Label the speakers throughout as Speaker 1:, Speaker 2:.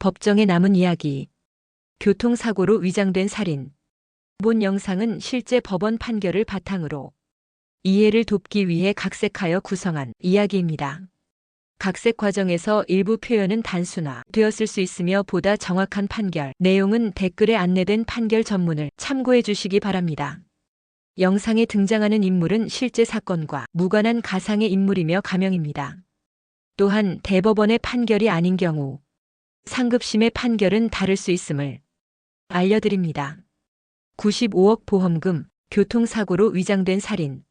Speaker 1: 법정에 남은 이야기. 교통사고로 위장된 살인. 본 영상은 실제 법원 판결을 바탕으로 이해를 돕기 위해 각색하여 구성한 이야기입니다. 각색 과정에서 일부 표현은 단순화 되었을 수 있으며 보다 정확한 판결, 내용은 댓글에 안내된 판결 전문을 참고해 주시기 바랍니다. 영상에 등장하는 인물은 실제 사건과 무관한 가상의 인물이며 가명입니다. 또한 대법원의 판결이 아닌 경우 상급심의 판결은 다를 수 있음을 알려드립니다. 95억 보험금, 교통사고로 위장된 살인.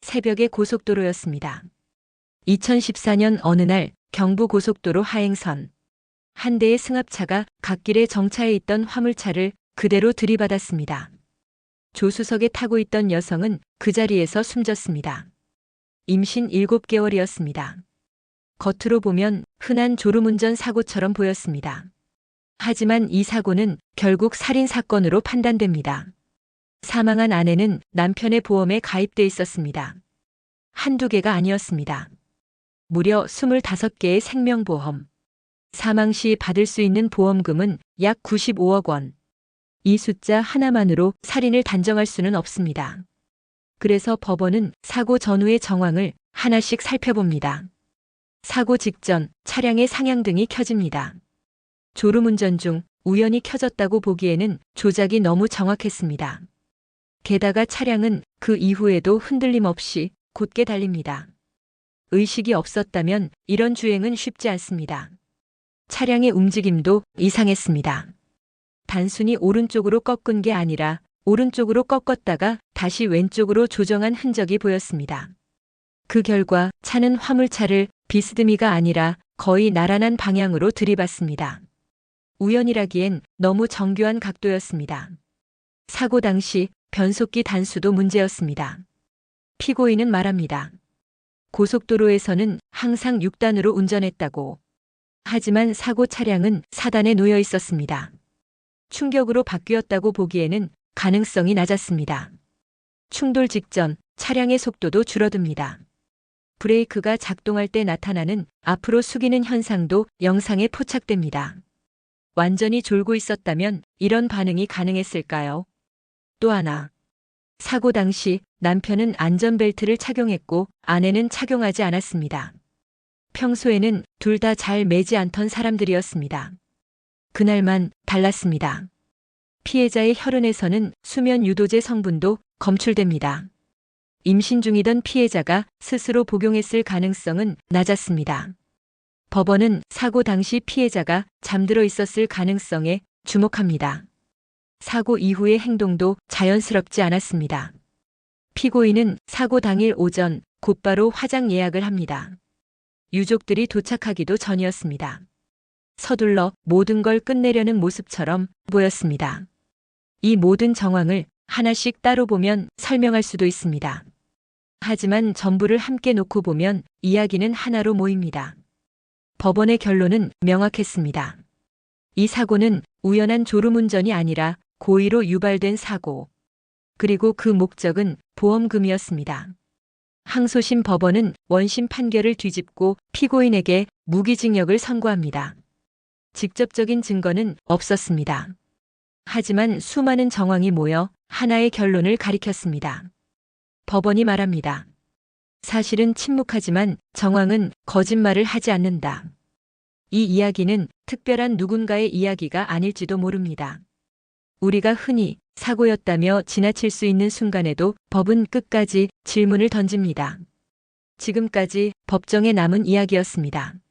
Speaker 1: 새벽의 고속도로였습니다. 2014년 어느 날 경부 고속도로 하행선. 한 대의 승합차가 갓길에 정차해 있던 화물차를 그대로 들이받았습니다. 조수석에 타고 있던 여성은 그 자리에서 숨졌습니다. 임신 7개월이었습니다. 겉으로 보면 흔한 졸음운전 사고처럼 보였습니다. 하지만 이 사고는 결국 살인 사건으로 판단됩니다. 사망한 아내는 남편의 보험에 가입돼 있었습니다. 한두 개가 아니었습니다. 무려 25개의 생명보험. 사망 시 받을 수 있는 보험금은 약 95억 원. 이 숫자 하나만으로 살인을 단정할 수는 없습니다. 그래서 법원은 사고 전후의 정황을 하나씩 살펴봅니다. 사고 직전 차량의 상향등이 켜집니다. 졸음운전 중 우연히 켜졌다고 보기에는 조작이 너무 정확했습니다. 게다가 차량은 그 이후에도 흔들림 없이 곧게 달립니다. 의식이 없었다면 이런 주행은 쉽지 않습니다. 차량의 움직임도 이상했습니다. 단순히 오른쪽으로 꺾은 게 아니라 오른쪽으로 꺾었다가 다시 왼쪽으로 조정한 흔적이 보였습니다. 그 결과 차는 화물차를 비스듬히가 아니라 거의 나란한 방향으로 들이받습니다. 우연이라기엔 너무 정교한 각도였습니다. 사고 당시 변속기 단수도 문제였습니다. 피고인은 말합니다. 고속도로에서는 항상 6단으로 운전했다고. 하지만 사고 차량은 4단에 놓여 있었습니다. 충격으로 바뀌었다고 보기에는 가능성이 낮았습니다. 충돌 직전 차량의 속도도 줄어듭니다. 브레이크가 작동할 때 나타나는 앞으로 숙이는 현상도 영상에 포착됩니다. 완전히 졸고 있었다면 이런 반응이 가능했을까요? 또 하나. 사고 당시 남편은 안전벨트를 착용했고 아내는 착용하지 않았습니다. 평소에는 둘 다 잘 매지 않던 사람들이었습니다. 그날만 달랐습니다. 피해자의 혈흔에서는 수면 유도제 성분도 검출됩니다. 임신 중이던 피해자가 스스로 복용했을 가능성은 낮았습니다. 법원은 사고 당시 피해자가 잠들어 있었을 가능성에 주목합니다. 사고 이후의 행동도 자연스럽지 않았습니다. 피고인은 사고 당일 오전 곧바로 화장 예약을 합니다. 유족들이 도착하기도 전이었습니다. 서둘러 모든 걸 끝내려는 모습처럼 보였습니다. 이 모든 정황을 하나씩 따로 보면 설명할 수도 있습니다. 하지만 전부를 함께 놓고 보면 이야기는 하나로 모입니다. 법원의 결론은 명확했습니다. 이 사고는 우연한 졸음운전이 아니라 고의로 유발된 사고. 그리고 그 목적은 보험금이었습니다. 항소심 법원은 원심 판결을 뒤집고 피고인에게 무기징역을 선고합니다. 직접적인 증거는 없었습니다. 하지만 수많은 정황이 모여 하나의 결론을 가리켰습니다. 법원이 말합니다. 사실은 침묵하지만 정황은 거짓말을 하지 않는다. 이 이야기는 특별한 누군가의 이야기가 아닐지도 모릅니다. 우리가 흔히 사고였다며 지나칠 수 있는 순간에도 법은 끝까지 질문을 던집니다. 지금까지 법정에 남은 이야기였습니다.